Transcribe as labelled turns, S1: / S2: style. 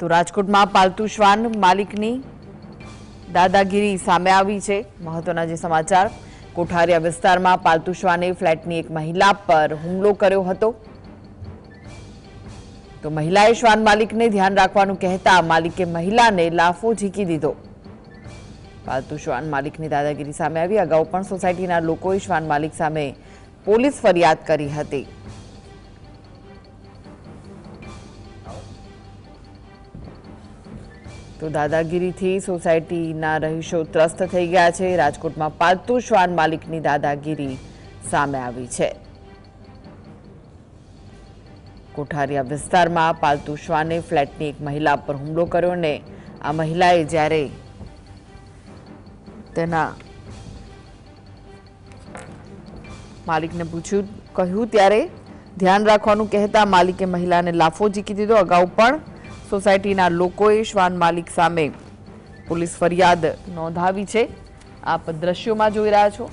S1: તો રાજકોટમાં પાલતુ શ્વાન માલિકની દાદાગીરી સામે આવી છે. મહત્વના જે સમાચાર, કોઠારિયા વિસ્તારમાં પાલતુ શ્વાને ફ્લેટની એક મહિલા પર હુમલો કર્યો હતો. તો મહિલાએ શ્વાન માલિકને ધ્યાન રાખવાનું કહેતા માલિકે મહિલાને લાફો ઝીકી દીધો. પાલતુ શ્વાન માલિકની દાદાગીરી સામે આવી. અગાઉ પણ સોસાયટીના લોકોએ શ્વાન માલિક સામે પોલીસ ફરિયાદ કરી હતી. તો દાદાગીરીથી સોસાયટીના રહીશો ત્રસ્ત થઈ ગયા છે. રાજકોટમાં પાલતુ શ્વાન માલિકની દાદાગીરી સામે આવી છે. કોઠારિયા વિસ્તારમાં પાલતુ શ્વાને ફ્લેટની એક મહિલા પર હુમલો કર્યો ને આ મહિલાએ જ્યારે તેના માલિકને પૂછ્યું, કહ્યું ત્યારે, ધ્યાન રાખવાનું કહેતા માલિકે મહિલાને લાફો જીકી દીધો. અગાઉ પણ સોસાયટીના લોકોએ શ્વાન માલિક સામે પોલીસ ફરિયાદ નોંધાવી છે. આપ દ્રશ્યોમાં જોઈ રહ્યા છો.